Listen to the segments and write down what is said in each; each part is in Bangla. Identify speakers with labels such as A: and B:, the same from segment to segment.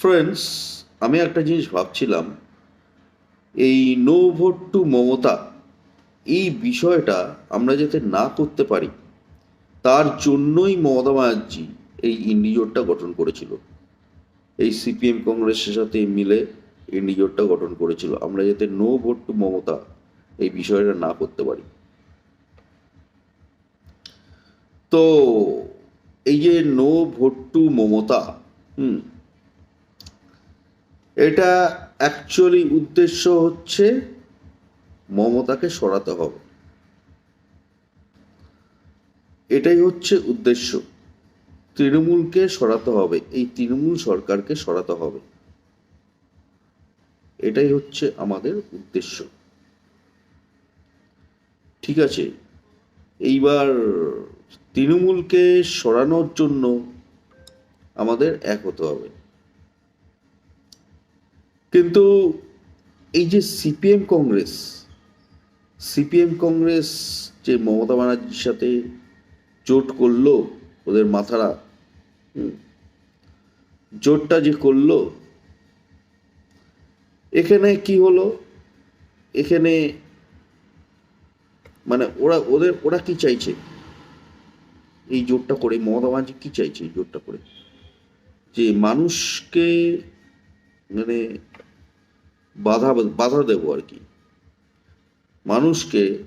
A: ফ্রেন্ডস আমি একটা জিনিস ভাবছিলাম। এই নো ভোট টু মমতা, এই বিষয়টা আমরা যাতে না করতে পারি, তার জন্যই মমতা ব্যানার্জি এই ইন্ডিজোটটা গঠন করেছিল। এই সিপিএম কংগ্রেসের সাথে মিলে ইন্ডিজোটটা গঠন করেছিল। আমরা যাতে নো ভোট টু মমতা এই বিষয়টা না করতে পারি। তো এই যে নো ভোট টু মমতা, হুম এটা অ্যাকচুয়ালি উদ্দেশ্য হচ্ছে মমতাকে সরাতে হবে। এটাই হচ্ছে উদ্দেশ্য। তৃণমূলকে সরাতে হবে, এই তৃণমূল সরকারকে সরাতে হবে। এটাই হচ্ছে আমাদের উদ্দেশ্য। ঠিক আছে, এইবার তৃণমূলকে সরানোর জন্য আমাদের এক হতে হবে। কিন্তু এই যে সিপিএম কংগ্রেস সিপিএম কংগ্রেস যে মমতা ব্যানার্জির সাথে জোট করল ওদের মাথারা জোটটা যে করল, এখানে কি হলো? এখানে মানে ওরা, ওদের, ওরা কি চাইছে? এই জোটটা করে, মমতা ব্যানার্জি কি চাইছে এই জোটটা করে? যে মানুষকে মানে বাধা বাধা দেবো আর কি। মানুষকে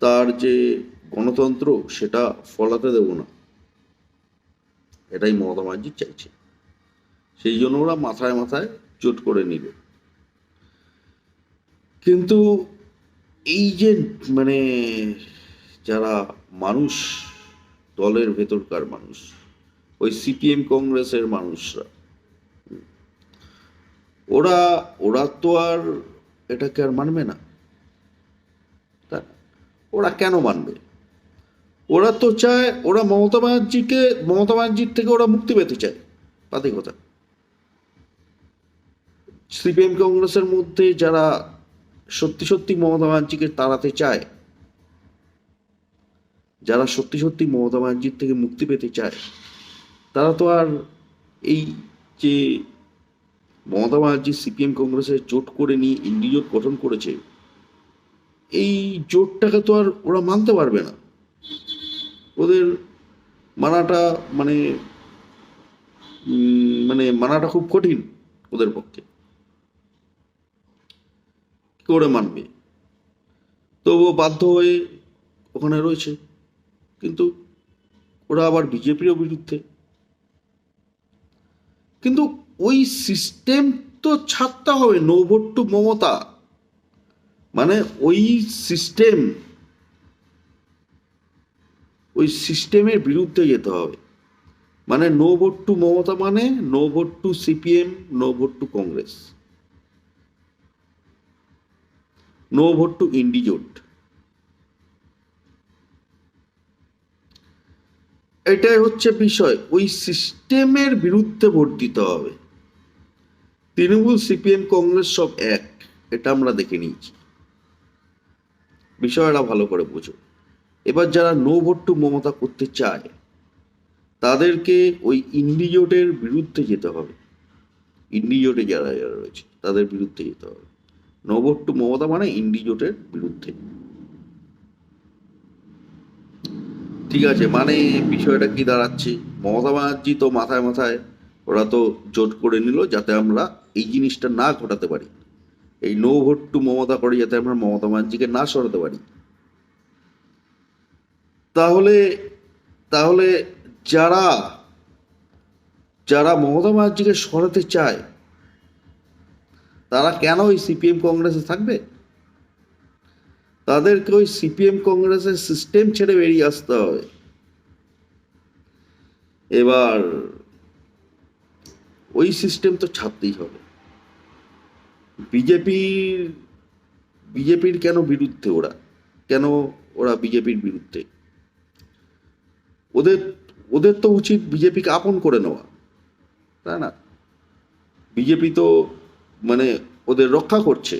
A: তার যে গণতন্ত্র, সেটা ফলাতে দেব না। এটাই মমতা ব্যানার্জি চাইছে। সেই জন্য ওরা মাথায় মাথায় চোট করে নিল কিন্তু এই যে মানে যারা মানুষ, দলের ভেতরকার মানুষ, ওই সিপিএম কংগ্রেসের মানুষরা ওরা ওরা তো আর এটাকে আর মানবে না। ওরা কেন মানবে? ওরা তো চায়, ওরা মমতা ব্যানার্জিকে, মমতা ব্যানার্জির থেকে ওরা মুক্তি পেতে চায়। তাতে কথা। সিপিএম কংগ্রেসের মধ্যে যারা সত্যি সত্যি মমতা ব্যানার্জিকে তাড়াতে চায়, যারা সত্যি সত্যি মমতা ব্যানার্জির থেকে মুক্তি পেতে চায়, তারা তো আর এই যে মমতা ব্যানার্জি সিপিএম কংগ্রেসের জোট করে নিয়ে ইন্ডি জোট গঠন করেছে, এই জোটটাকে তো আর ওরা মানতে পারবে না। ওদের মানাটা মানে মানে মানাটা খুব কঠিন ওদের পক্ষে। করে মানবে? তবুও বাধ্য হয়ে ওখানে রয়েছে। কিন্তু ওরা আবার বিজেপিরও বিরুদ্ধে। কিন্তু ওই সিস্টেম তো ছাড়তে হবে নো ভোট টু মমতা। মানে ওই সিস্টেম ওই সিস্টেমের বিরুদ্ধে যেতে হবে। মানে নো ভোট টু মমতা মানে no vote to CPM no vote to Congress. No vote to ইন্ডিজোট। এটাই হচ্ছে বিষয়, ওই সিস্টেমের বিরুদ্ধে ভোট দিতে হবে। তৃণমূল, সিপিএম, কংগ্রেস সব এক। এটা আমরা দেখে নিয়েছি। বিষয়টা ভালো করে বোঝো। এবার যারা নো ভোট টু মমতা করতে চায়, তাদেরকে ওই ইন্ডিজোটের বিরুদ্ধে যেতে হবে। ইন্ডিজোটে যারা যারা রয়েছে, তাদের বিরুদ্ধে যেতে হবে। নো ভোট টু মমতা মানে ইন্ডিজোটের বিরুদ্ধে। ঠিক আছে মানে বিষয়টা কি দাঁড়াচ্ছে? মমতা ব্যানার্জি তো মাথায় মাথায় ওরা তো জোট করে নিল যাতে আমরা এই জিনিসটা না ঘটাতে পারি। এই নো ভোট টু মমতা করে যাতে আমরা মমতা ব্যানার্জিকে না সরাতে পারি। তাহলে তাহলে যারা যারা মমতা ব্যানার্জিকে সরাতে চায়, তারা কেন ওই সিপিএম কংগ্রেসে থাকবে? তাদেরকে ওই সিপিএম কংগ্রেসের সিস্টেম ছেড়ে বেরিয়ে আসতে হবে। এবার, ওই সিস্টেম তো ছাড়তেই হবে। বিজেপির বিজেপির কেন বিরুদ্ধে ওরা? কেন ওরা বিজেপির বিরুদ্ধে? ওদের ওদের তো উচিত বিজেপিকে আপন করে নেওয়া, তাই না? বিজেপি তো মানে ওদের রক্ষা করছে,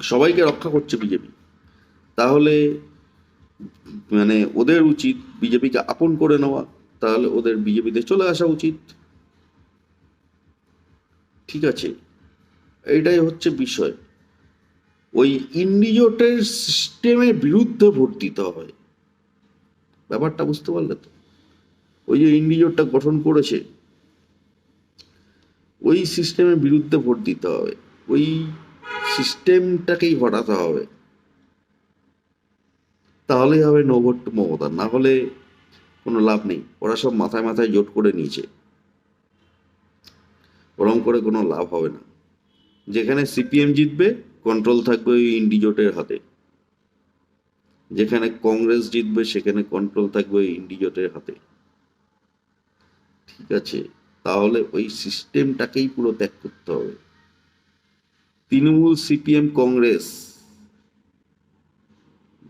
A: সবাইকে রক্ষা করছে বিজেপি। তাহলে মানে ওদের উচিত বিজেপিকে আপন করে নেওয়া, তাহলে ওদের বিজেপিতে চলে আসা উচিত। ঠিক আছে। এইটাই হচ্ছে বিষয়। ওই ইন্ডিজোটের সিস্টেমের বিরুদ্ধে ভোট দিতে হবে। ব্যাপারটা বুঝতে পারলে তো? ওই যে ইন্ডিজোটটা গঠন করেছে, ওই সিস্টেমের বিরুদ্ধে ভোট দিতে হবে। ওই সিস্টেমটাকেই হটাতে হবে। তাহলেই হবে নো ভোট টু মমতা, না হলে কোনো লাভ নেই। ওরা সব মাথায় মাথায় জোট করে নিয়েছে। ওরম করে কোনো লাভ হবে না। যেখানে সিপিএম জিতবে কন্ট্রোল থাকবে ওই ইন্ডিজোটের হাতে। যেখানে কংগ্রেস জিতবে, সেখানে কন্ট্রোল থাকবে ওই ইন্ডিজোটের হাতে। ঠিক আছে? তাহলে ওই সিস্টেমটাকেই পুরো ত্যাগ করতে হবে। তৃণমূল, সিপিএম, কংগ্রেস,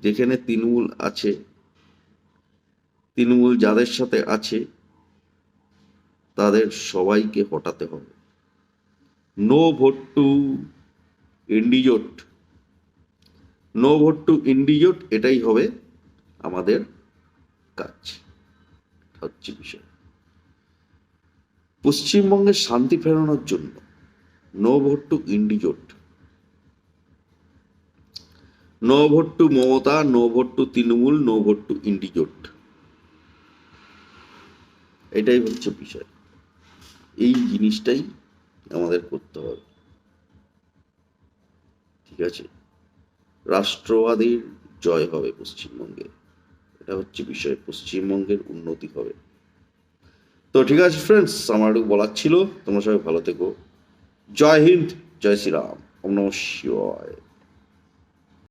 A: যেখানে তৃণমূল আছে, তৃণমূল যাদের সাথে আছে, তাদের সবাইকে হটাতে হবে। নো ভোট টু ইন্ডিজোট নো ভোট টু ইন্ডিজোট এটাই হবে আমাদের কাজ। হচ্ছে বিষয়। পশ্চিমবঙ্গে শান্তি ফেরানোর জন্য no vote to ইন্ডিজোট no vote to Mamata no vote to Trinamool no vote to ইন্ডিজোট এটাই হচ্ছে বিষয়। এই জিনিসটাই আমাদের করতে হবে। ঠিক আছে? রাষ্ট্রবাদীর জয় হবে পশ্চিমবঙ্গে। এটা হচ্ছে বিষয়। পশ্চিমবঙ্গের উন্নতি হবে। তো ঠিক আছে ফ্রেন্ডস আমার একটু বলার ছিল। তোমরা সবাই ভালো থেকো। জয় হিন্দ, জয় শ্রীরাম। ওম